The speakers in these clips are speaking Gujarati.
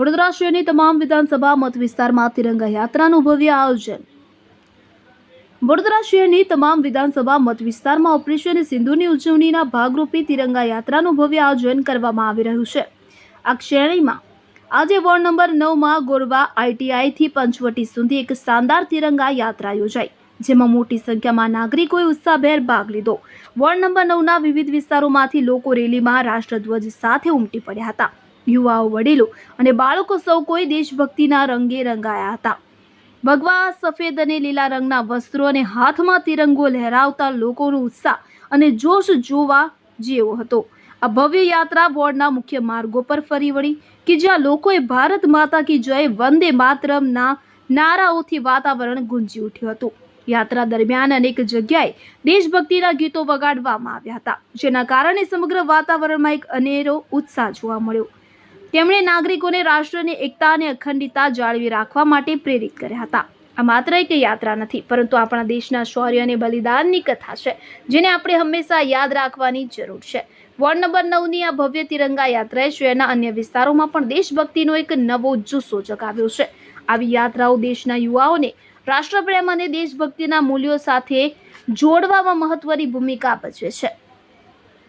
વડોદરા શહેરની તમામ વિધાનસભા મત વિસ્તારમાં તિરંગા યાત્રાનું ભવ્ય આયોજન. વડોદરા શહેરની તમામ વિધાનસભા મત વિસ્તારમાં ઓપરેશન સિંધુની ઉજવણીના ભાગરૂપે તિરંગા યાત્રાનું ભવ્ય આયોજન કરવામાં આવી રહ્યું છે. આ શ્રેણીમાં આજે વોર્ડ નંબર નવમાં ગોરવા આઈટીઆઈથી પંચવટી સુધી એક શાનદાર તિરંગા યાત્રા યોજાઈ, જેમાં મોટી સંખ્યામાં નાગરિકોએ ઉત્સાહભેર ભાગ લીધો. વોર્ડ નંબર નવના વિવિધ વિસ્તારોમાંથી લોકો રેલીમાં રાષ્ટ્રધ્વજ સાથે ઉમટી પડ્યા હતા. યુવાઓ વડીલો અને બાળકો સૌ કોઈ દેશભક્તિના રંગે રંગાયા હતા. ભગવા સફેદ અને લીલા રંગના વસ્ત્રો અને હાથમાં તિરંગો લહેરાવતા લોકોનો ઉત્સાહ અને જોશ જોવા જેવો હતો. આ ભવ્ય યાત્રા વોર્ડના મુખ્ય માર્ગો પર ફરી વળી કે જ્યાં લોકોએ ભારત માતા કી જય વંદે માતરમના નારાઓથી વાતાવરણ ગુંજી ઉઠ્યું હતું. યાત્રા દરમિયાન અનેક જગ્યાએ દેશભક્તિના ગીતો વગાડવામાં આવ્યા હતા, જેના કારણે સમગ્ર વાતાવરણમાં એક અનેરો ઉત્સાહ જોવા મળ્યો. તેમણે નાગરિકોને રાષ્ટ્રની એકતા અને અખંડિતતા જાળવી રાખવા માટે પ્રેરિત કર્યા હતા. આ માત્ર એક યાત્રા નથી, પરંતુ આપણા દેશના શૌર્ય અને બલિદાનની કથા છે, જેને આપણે હંમેશા યાદ રાખવાની જરૂર છે. વોર્ડ નંબર નવની આ ભવ્ય તિરંગા યાત્રાએ શહેરના અન્ય વિસ્તારોમાં પણ દેશભક્તિનો એક નવો જુસ્સો જગાવ્યો છે. આવી યાત્રાઓ દેશના યુવાઓને, રાષ્ટ્રપ્રેમ અને દેશભક્તિના મૂલ્યો સાથે જોડવામાં મહત્વની ભૂમિકા ભજવે છે.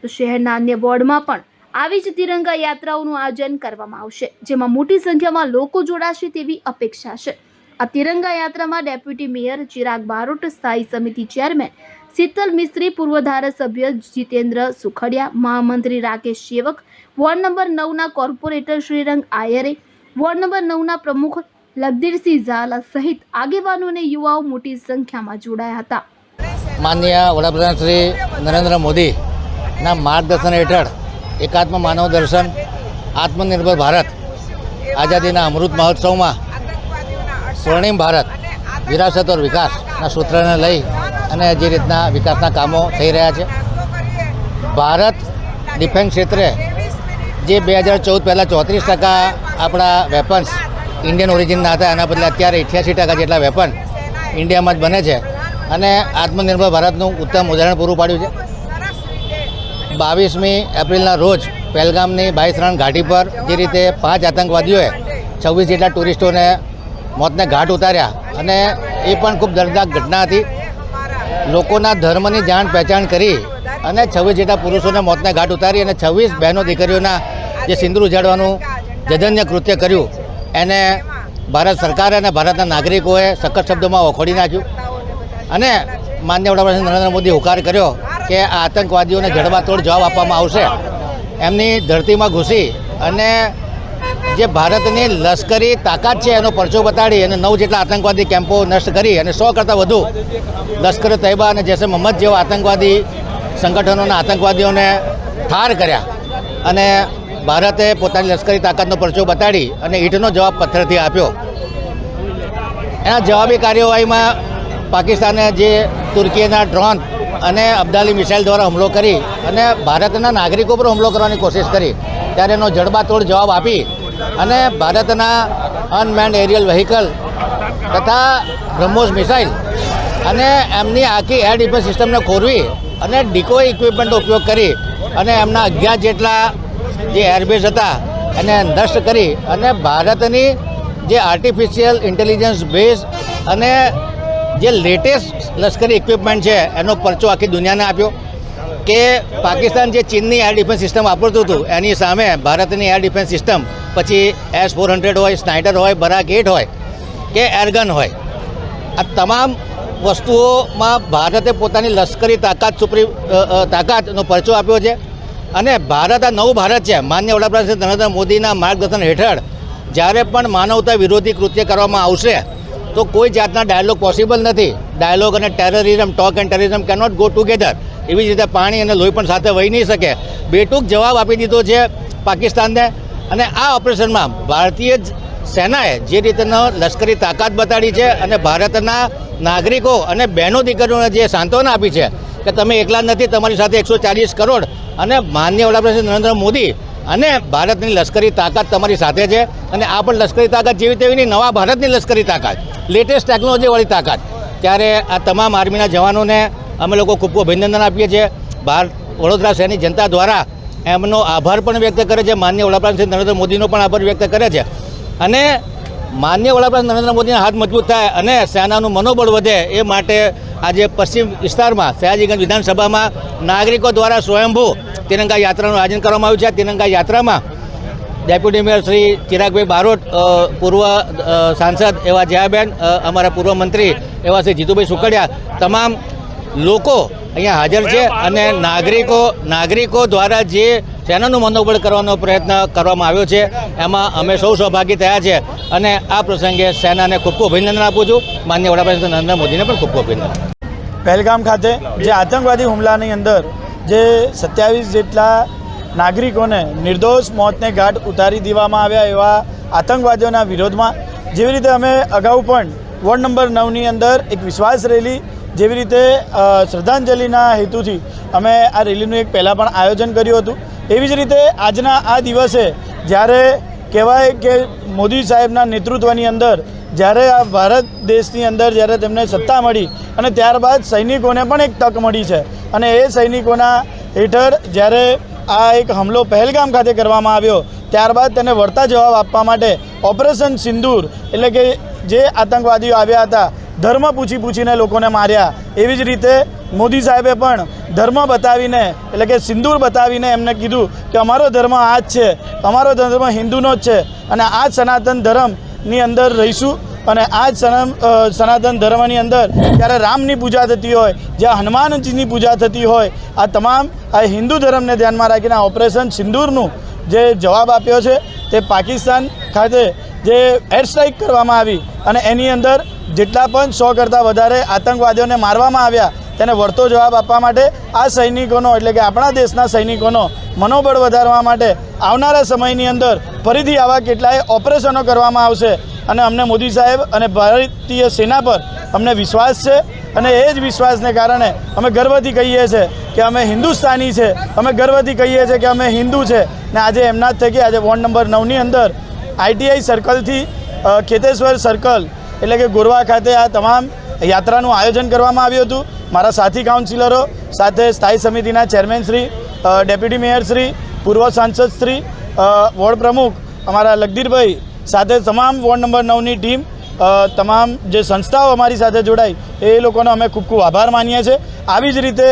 તો શહેરના અન્ય વોર્ડમાં પણ આવી જ તિરંગા યાત્રાઓનું આયોજન કરવામાં આવશે, જેમાં મોટી સંખ્યામાં લોકો જોડાશે તેવી અપેક્ષા છે. આ તિરંગા યાત્રામાં ડેપ્યુટી મેયર ચિરાગ બારોટ, સ્થાયી સમિતિ ચેરમેન શીતલ મિસ્ત્રી, પૂર્વ ધારાસભ્ય જીતેન્દ્ર સુખડિયા, મહામંત્રી Rakesh Sevak, ward number નવના corporator Shrirang Ayare, ward number નવના પ્રમુખ લગદીરસિંહ ઝાલા સહિત આગેવાનો અને યુવાઓ મોટી સંખ્યામાં જોડાયા હતા. માનનીય વડાપ્રધાન શ્રી નરેન્દ્ર મોદીના માર્ગદર્શન હેઠળ એકાત્મ માનવ દર્શન, આત્મનિર્ભર ભારત, આઝાદીના અમૃત મહોત્સવમાં સ્વર્ણિમ ભારત વિરાસત ઓર વિકાસના સૂત્રને લઈ અને જે રીતના વિકાસના કામો થઈ રહ્યા છે. ભારત ડિફેન્સ ક્ષેત્રે જે બે હજાર ચૌદ પહેલાં ચોત્રીસ ટકા આપણા વેપન્સ ઇન્ડિયન ઓરિજિનના હતા, એના બદલે અત્યારે અઠ્યાસી ટકા જેટલા વેપન ઇન્ડિયામાં જ બને છે. અને આત્મનિર્ભર ભારતનું ઉત્તમ ઉદાહરણ પૂરું પાડ્યું છે. બાવીસમી એપ્રિલના રોજ પહેલગામની બાઈસરણ ઘાટી પર જે રીતે પાંચ આતંકવાદીઓએ છવ્વીસ જેટલા ટુરિસ્ટોને મોતને ઘાટ ઉતાર્યા અને એ પણ ખૂબ દર્દનાક ઘટના હતી. લોકોના ધર્મની જાણ પહેચાણ કરી અને છવ્વીસ જેટલા પુરુષોને મોતને ઘાટ ઉતારી અને છવ્વીસ બહેનો દીકરીઓના જે સિંદૂર ઉજાડવાનું જધન્ય કૃત્ય કર્યું. એને ભારત સરકાર અને ભારતના નાગરિકોએ સખત શબ્દોમાં વખોડી નાખ્યું. અને માન્ય વડાપ્રધાન નરેન્દ્ર મોદી હુકાર કર્યો કે આ આતંકવાદીઓને જડબાતોડ જવાબ આપવામાં આવશે. એમની ધરતીમાં ઘૂસી અને જે ભારતની લશ્કરી તાકાત છે એનો પરચો બતાડી અને નવ જેટલા આતંકવાદી કેમ્પો નષ્ટ કરી અને સો કરતાં વધુ લશ્કર તૈબા અને જૈસે મોહમ્મદ જેવા આતંકવાદી સંગઠનોના આતંકવાદીઓને ઠાર કર્યા અને ભારતે પોતાની લશ્કરી તાકાતનો પરચો બતાડી અને ઈંટનો જવાબ પથ્થરથી આપ્યો. એના જવાબી કાર્યવાહીમાં પાકિસ્તાને જે તુર્કીના ડ્રોન અને અબ્દાલી મિસાઇલ દ્વારા હુમલો કરી અને ભારતના નાગરિકો પર હુમલો કરવાની કોશિશ કરી. ત્યારે એનો જડબાતોડ જવાબ આપી અને ભારતના અનમેન્ડ એરિયલ વ્હીકલ તથા બ્રહ્મોસ મિસાઇલ અને એમની આખી એર ડિફેન્સ સિસ્ટમને ખોરવી અને ડિકો ઇક્વિપમેન્ટનો ઉપયોગ કરી અને એમના અગિયાર જેટલા જે એરબેઝ હતા એને નષ્ટ કરી અને ભારતની જે આર્ટિફિશિયલ ઇન્ટેલિજન્સ બેઝ અને જે લેટેસ્ટ લશ્કરી ઇક્વિપમેન્ટ છે, એનો પરચો આખી દુનિયાને આપ્યો કે પાકિસ્તાન જે ચીનની એર ડિફેન્સ સિસ્ટમ વાપરતું હતું, એની સામે ભારતની એર ડિફેન્સ સિસ્ટમ પછી એસ ફોર હંડ્રેડ હોય સ્નાઇડર હોય બરાક એટ હોય, કે એરગન હોય. આ તમામ વસ્તુઓમાં ભારતે પોતાની લશ્કરી તાકાત સુપ્રી તાકાતનો પરચો આપ્યો છે અને ભારત આ નવું ભારત છે. માન્ય વડાપ્રધાન નરેન્દ્ર મોદીના માર્ગદર્શન હેઠળ જ્યારે પણ માનવતા વિરોધી કૃત્ય કરવામાં આવશે તો કોઈ જાતના ડાયલોગ પોસિબલ નથી. ડાયલોગ અને terrorism talk and terrorism cannot go together એવી જ રીતે પાણી અને લોહી પણ સાથે વહી નહીં શકે. બેટૂક જવાબ આપી દીધો છે પાકિસ્તાનને અને આ ઓપરેશનમાં ભારતીય સેનાએ જે રીતનો લશ્કરી તાકાત બતાડી છે અને ભારતના નાગરિકો અને બહેનો દીકરીઓને જે સાંત્વના આપી છે કે તમે એકલા નથી, તમારી સાથે એકસો ચાલીસ કરોડ અને માન્ય વડાપ્રધાન નરેન્દ્ર મોદી અને ભારતની લશ્કરી તાકાત તમારી સાથે છે અને આ પણ લશ્કરી તાકાત જેવી તેવી નહીં નવા ભારતની લશ્કરી તાકાત લેટેસ્ટ ટેકનોલોજીવાળી તાકાત. ત્યારે આ તમામ આર્મીના જવાનોને અમે લોકો ખૂબ ખૂબ અભિનંદન આપીએ છીએ. ભારત વડોદરા શહેરની જનતા દ્વારા એમનો આભાર પણ વ્યક્ત કરે છે. માન્ય વડાપ્રધાન શ્રી નરેન્દ્ર મોદીનો પણ આભાર વ્યક્ત કરે છે. અને માન્ય વડાપ્રધાન નરેન્દ્ર મોદીના હાથ મજબૂત થાય અને સેનાનું મનોબળ વધે એ માટે આજે પશ્ચિમ વિસ્તારમાં સયાજીગંજ વિધાનસભામાં નાગરિકો દ્વારા સ્વયંભૂ તિરંગા યાત્રાનું આયોજન કરવામાં આવ્યું છે. તિરંગા યાત્રામાં ડેપ્યુટી મેયર શ્રી ચિરાગભાઈ બારોટ પૂર્વ સાંસદ એવા જયાબેન અમારા પૂર્વ મંત્રી એવા શ્રી જીતુભાઈ સુકડિયા તમામ લોકો અહીંયા હાજર છે અને નાગરિકો નાગરિકો દ્વારા જે સેનાનું મનોબળ કરવાનો પ્રયત્ન કરવામાં આવ્યો છે, એમાં અમે સૌ સહભાગી થયા છે અને આ પ્રસંગે સેનાને ખૂબ ખૂબ અભિનંદન આપું છું. માન્ય વડાપ્રધાન નરેન્દ્ર મોદીને પણ ખૂબ ખૂબ અભિનંદન. પહેલગામ ખાતે જે આતંકવાદી હુમલાની અંદર જે સત્યાવીસ જેટલા નાગરિકોને નિર્દોષ મોતને ઘાટ ઉતારી દેવામાં આવ્યા એવા આતંકવાદીઓના વિરોધમાં જેવી રીતે અમે અગાઉ પણ વોર્ડ નંબર નવની અંદર એક વિશ્વાસ રેલી જેવી રીતે શ્રદ્ધાંજલિના હેતુથી અમે આ રેલીનું એક પહેલાં પણ આયોજન કર્યું હતું. એવી જ રીતે આજના આ દિવસે જ્યારે કહેવાય કે મોદી સાહેબના નેતૃત્વની અંદર જ્યારે આ ભારત દેશની અંદર જ્યારે તેમને સત્તા મળી અને ત્યારબાદ સૈનિકોને પણ એક તક મળી છે. અને એ સૈનિકોના હેઠળ જ્યારે આ એક હમલો પહેલગામ ખાતે કરવામાં આવ્યો, ત્યારબાદ તેને વળતા જવાબ આપવા માટે ઓપરેશન સિંદૂર એટલે કે જે આતંકવાદીઓ આવ્યા હતા, ધર્મ પૂછી પૂછીને લોકોને માર્યા. એવી જ રીતે મોદી સાહેબે પણ ધર્મ બતાવીને એટલે કે સિંદૂર બતાવીને એમને કીધું કે અમારો ધર્મ આ જ છે, અમારો ધર્મ હિન્દુનો જ છે અને આ સનાતન સનાતન ધર્મની અંદર રહીશું અને આ જ સનાતન ધર્મની અંદર જ્યારે રામની પૂજા થતી હોય, જ્યાં હનુમાનજીની પૂજા થતી હોય, આ તમામ, આ હિન્દુ ધર્મને ધ્યાનમાં રાખીને આ ઓપરેશન સિંદૂરનું જે જવાબ આપ્યો છે તે પાકિસ્તાન ખાતે જે એર સ્ટ્રાઇક કરવામાં આવી અને એની અંદર જેટલા પણ સો કરતાં વધારે આતંકવાદીઓને મારવામાં આવ્યા તેને વળતો જવાબ આપવા માટે આ સૈનિકોનો, એટલે કે આપણા દેશના સૈનિકોનો મનોબળ વધારવા માટે આવનારા સમયની અંદર ફરીથી આવા કેટલાય ઓપરેશનો કરવામાં આવશે. અને અમને મોદી સાહેબ અને ભારતીય સેના પર અમને વિશ્વાસ છે. અને એ જ વિશ્વાસને કારણે અમે ગર્વથી કહીએ છીએ કે અમે હિન્દુસ્તાની છે. અમે ગર્વથી કહીએ છીએ કે અમે હિન્દુ છે. ને આજે એમના જ થકી આજે વોર્ડ નંબર નવની અંદર આઈટીઆઈ સર્કલથી ખેતેશ્વર સર્કલ, એટલે કે ગોરવા ખાતે આ તમામ યાત્રાનું આયોજન કરવામાં આવ્યું હતું. મારા સાથી કાઉન્સિલરો સાથે સ્થાયી સમિતિના chairman Shri deputy mayor Shri, પૂર્વ સાંસદ શ્રી વોર્ડ પ્રમુખ અમારા લગદીરભાઈ, સાથે તમામ વોર્ડ નંબર નવની ટીમ તમામ જે સંસ્થાઓ અમારી સાથે જોડાઈ, એ લોકોનો અમે ખૂબ ખૂબ આભાર માનીએ છીએ. આવી જ રીતે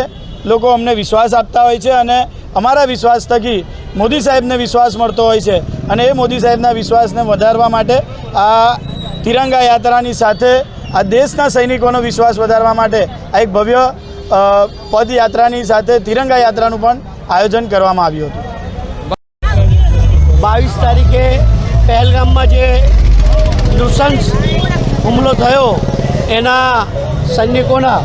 લોકો અમને વિશ્વાસ આપતા હોય છે અને અમારા વિશ્વાસ થકી મોદી સાહેબને વિશ્વાસ મળતો હોય છે અને એ મોદી સાહેબના વિશ્વાસને વધારવા માટે આ તિરંગા યાત્રાની સાથે આ દેશના સૈનિકોનો વિશ્વાસ વધારવા માટે આ એક ભવ્ય પદયાત્રાની સાથે તિરંગા યાત્રાનું પણ આયોજન કરવામાં આવ્યું હતું. બાવીસ તારીખે પહેલગામમાં જે નૃશંસ હુમલો થયો, એના સૈનિકોના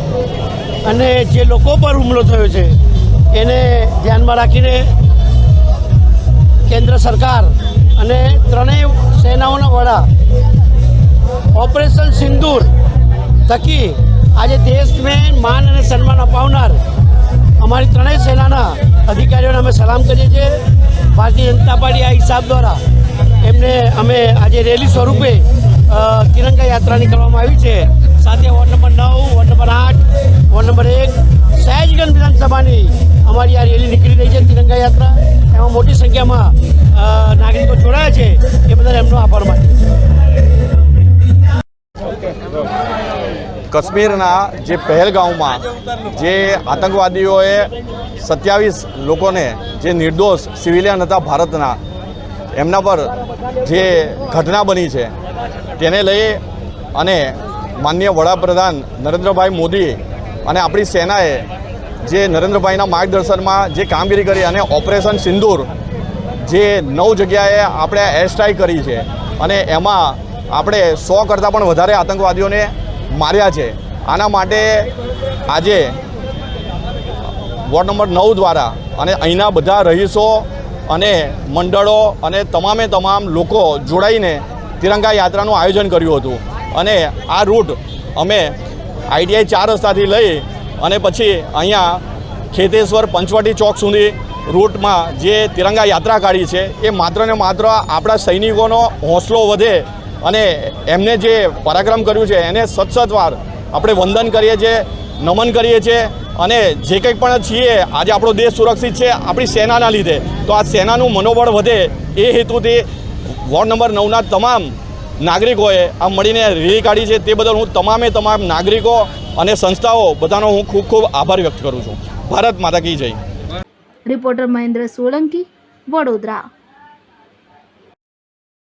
અને જે લોકો પર હુમલો થયો છે, એને ધ્યાનમાં રાખીને કેન્દ્ર સરકાર અને ત્રણેય સેનાઓના વડા ઓપરેશન સિંદૂર થકી આજે દેશને માન અને સન્માન અપાવનાર અમારી ત્રણેય સેનાના અધિકારીઓને અમે સલામ કરીએ છીએ. ભારતીય જનતા પાર્ટી આ હિસાબ દ્વારા એમને અમે આજે રેલી સ્વરૂપે તિરંગા યાત્રા નીકળવામાં આવી છે. સાથે વોર્ડ નંબર નવ, વોર્ડ નંબર આઠ, વોર્ડ નંબર એક સહેજગંજ વિધાનસભાની અમારી આ રેલી નીકળી રહી છે તિરંગા યાત્રા. એમાં મોટી સંખ્યામાં નાગરિકો જોડાયા છે. એ બદલ એમનો આભાર માનીએ કાશ્મીરના જે પહેલગાંવમાં જે આતંકવાદીઓએ સત્યાવીસ લોકોને જે નિર્દોષ સિવિલિયન હતા ભારતના, એમના પર જે ઘટના બની છે, તેને લઈ અને માનનીય વડાપ્રધાન નરેન્દ્રભાઈ મોદી અને આપણી સેનાએ જે નરેન્દ્રભાઈના માર્ગદર્શનમાં જે કામગીરી કરી અને ઓપરેશન સિંદૂર જે નવ જગ્યાએ આપણે એર સ્ટ્રાઇક કરી છે અને એમાં આપણે સો કરતાં પણ વધારે આતંકવાદીઓને માર્યા છે. આના માટે આજે વોર્ડ નંબર નવ દ્વારા અને અહીંના બધા રહીશો અને મંડળો અને તમામે તમામ લોકો જોડાઈને તિરંગા યાત્રાનું આયોજન કર્યું હતું. અને આ રૂટ અમે આઈટીઆઈ ચાર રસ્તાથી લઈ અને પછી અહીંયા ખેતેશ્વર પંચવટી ચોક સુધી રૂટમાં જે તિરંગા યાત્રા કાઢી છે, એ માત્ર ને માત્ર આપણા સૈનિકોનો હોંસલો વધે અને એમને જે પરાક્રમ કર્યું છે, એને સતસતવાર આપણે વંદન કરીએ છીએ, નમન કરીએ છીએ અને જે કંઈક પણ છીએ, આજે આપણો દેશ સુરક્ષિત છે, આપણી સેનાના લીધે. તો આ સેનાનું મનોબળ વધે એ હેતુથી વોર્ડ નંબર નવના તમામ નાગરિકોએ આ મળીને રેલી કાઢી છે. તે બદલ હું તમામે તમામ નાગરિકો અને સંસ્થાઓ બધાનો હું ખૂબ ખૂબ આભાર વ્યક્ત કરું છું. ભારત માતા કી જય. રિપોર્ટર મહેન્દ્ર સોલંકી, વડોદરા.